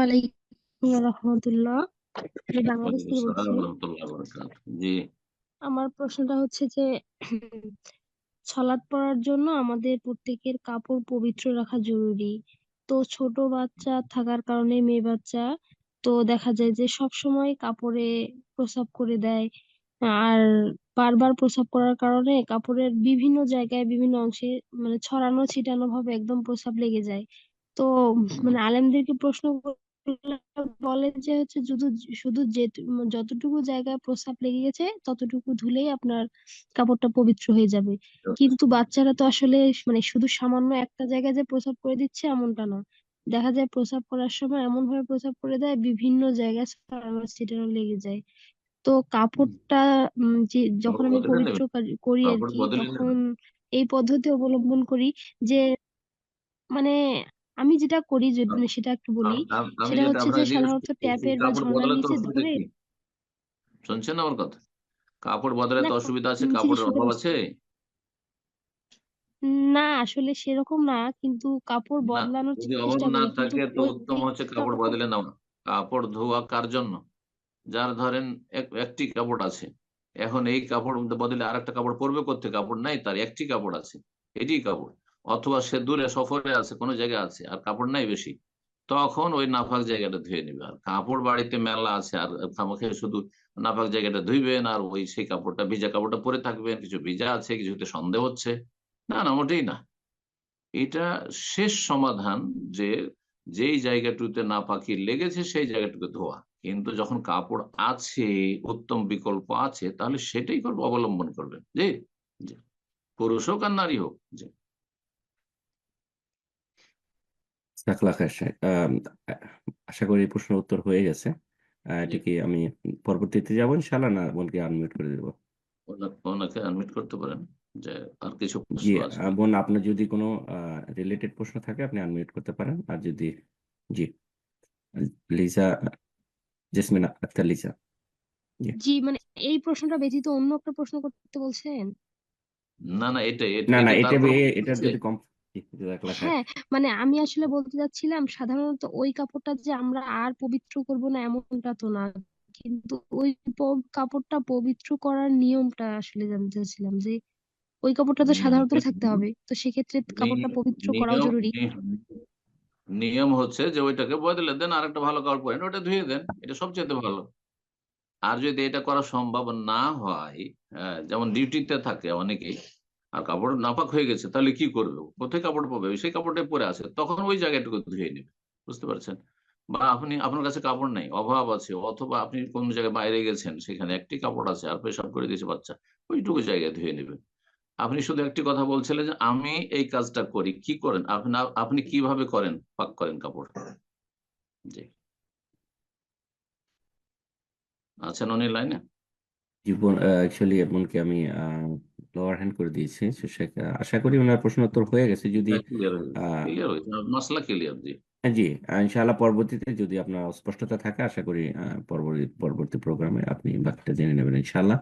আলাইকুম রহমতুল্লাহ। বাংলাদেশ থেকে বলছি রহমতুল্লাহ বরকাত জি। আমার প্রশ্নটা হচ্ছে যে সালাত পড়ার জন্য আমাদের প্রত্যেকের কাপড় পবিত্র রাখা জরুরি। তো ছোট বাচ্চা থাকার কারণে মেয়ে বাচ্চা তো দেখা যায় যে সব সময় কাপড়ে প্রসাব করে দেয়। আর বারবার প্রসাব করার কারণে কাপড়ের বিভিন্ন জায়গায় বিভিন্ন অংশে মানে ছড়ানো ছিটানো ভাবে একদম প্রসাব লেগে যায়। তো মানে আলেমদেরকে প্রশ্ন বলে যে হচ্ছে শুধু শুধু যে যতটুকু জায়গায় প্রসাব লেগে গেছে ততটুকু ধুলেই আপনার কাপড়টা পবিত্র হয়ে যাবে। কিন্তু বাচ্চারা তো আসলে মানে শুধু সামান্য একটা জায়গায় যে প্রসাব করে দিচ্ছে এমনটা না। দেখা যায় প্রসাব করার সময় এমন ভাবে প্রসাব করে দেয় বিভিন্ন জায়গায় ছিটানো লেগে যায়। তো কাপড়টা যে যখন আমি পবিত্র করি আর কি তখন এই পদ্ধতি অবলম্বন করি যে মানে আমি যেটা করি যদি সেটা একটু বলি আম- সেটা যেটা হচ্ছে যে আপনাকে জিজ্ঞেস সাধারণত করছি ট্যাপের বা কাপড় ঝর্ণার বদলাতে নিচে অসুবিধা ধরে কি? শুনছেন আমার কথা? কাপড় না বদলাতে অসুবিধা আছে কাপড়ের শুনতে অভাব আছে? না আসলে সেরকম না কিন্তু কাপড় না বদলানোর যদি অভাব চেষ্টা না করি কিন্তু থাকে তো ওই উত্তম হচ্ছে কাপড় বদলে নেওয়া কাপড় ধোয়া কার জন্য? যার ধরেন এক- একটি কাপড় আছে এখন এই কাপড় বদলে আরেকটা কাপড় পরবে করতে কাপড় নাই তার একটি কাপড় আছে এটি কাপড়। অথবা সে দূরে সফরে আছে, কোনো জায়গায় আছে, আর কাপড় নাই বেশি, তখন ওই নাফাক জায়গাটা ধুয়ে নিবে। আর কাপড় বাড়িতে মেলা আছে, আর খামাখে শুধু নাফাক জায়গাটা ধুইবেন, আর ওই সেই কাপড়টা, ভিজা কাপড়টা পরে থাকবেন, কিছু ভিজা আছে, কিছুতে সন্দেহ হচ্ছে। না না, মোটেই না। এটা শেষ সমাধান যে যেই জায়গাটুকুতে নাপাকি লেগেছে, সেই জায়গাটুকু ধোয়া। কিন্তু যখন কাপড় আছে, উত্তম বিকল্প আছে, তাহলে সেটাই করব, অবলম্বন করবেন। জি। পুরুষ হোক আর নারী হোক। জি। আশা করি প্রশ্ন উত্তর হয়ে গেছে। এটা কি আমি পরবর্তীতে যাব ইনশাল্লাহ না বোনকে আনমিউট করে দেবো? ওনাকে আনমিট করতে পারেন যে আর কিছু জি প্রশ্ন বোন আপনার যদি কোনো রিলেটেড প্রশ্ন থাকে আপনি আনমিউট করতে পারেন। আর যদি জি লিজা জেসমিন আক্তার লিজা। জি। মানে এই প্রশ্নটা ব্যতীত অন্য একটা প্রশ্ন করতে বলছেন? না না এটাই না না এটা তারপর এ- যদি হ্যাঁ মানে আমি আসলে বলতে চাচ্ছিলাম সাধারণত ওই কাপড়টা যে আমরা আর পবিত্র করব না এমনটা তো না। কিন্তু ওই প- কাপড়টা পবিত্র করার নিয়মটা আসলে জানতে চাচ্ছিলাম যে ওই কাপড়টা তো সাধারণত থাকতে হবে। তো সেক্ষেত্রে কাপড়টা নি- পবিত্র করাও নিয়ম জরুরি। নি- নিয়ম হচ্ছে যে ওইটাকে বদলে দেন আর একটা ভালো কাপড় পরেন ওটা ধুয়ে দেন এটা সবচেয়ে ভালো। আর যদি এটা করা সম্ভব না হয় আহ, যেমন ডিউটিতে থাকে অনেকেই আর কাপড় নাপাক হয়ে গেছে, তাহলে কি করবে কোথায় কাপড় পাবে? সেই কাপড়টাই পরে আছে, তখন ওই জায়গাটুকু ধুয়ে নেবে, বুঝতে পারছেন? বা আপনি, আপনার কাছে কাপড় নাই, অভাব আছে, অথবা আপনি কোন জায়গায় বাইরে গেছেন, সেখানে একটি কাপড় আছে, আর পেশাব করে দিয়েছে বাচ্চা, ওইটুকু জায়গায় ধুয়ে নেবেন। আপনি শুধু একটি কথা বলছিলেন যে আমি এই কাজটা করি, কি করেন? আপনি আপনি কীভাবে করেন? পাক করেন কাপড়। জি। আছেন উনি লাইনে? জি বোন অ্যাকচুয়ালি বোনকে আমি লোয়ার হ্যান্ড করে দিয়েছি আশা করি ওনার প্রশ্ন উত্তর হয়ে গেছে। যদি মাসলা ক্লিয়ার জি। জি। ইনশাআল্লাহ পরবর্তীতে যদি আপনার অস্পষ্টতা থাকে আশা করি পরবর্তী পরবর্তী প্রোগ্রামে আপনি বাকিটা জেনে নেবেন ইনশাআল্লাহ।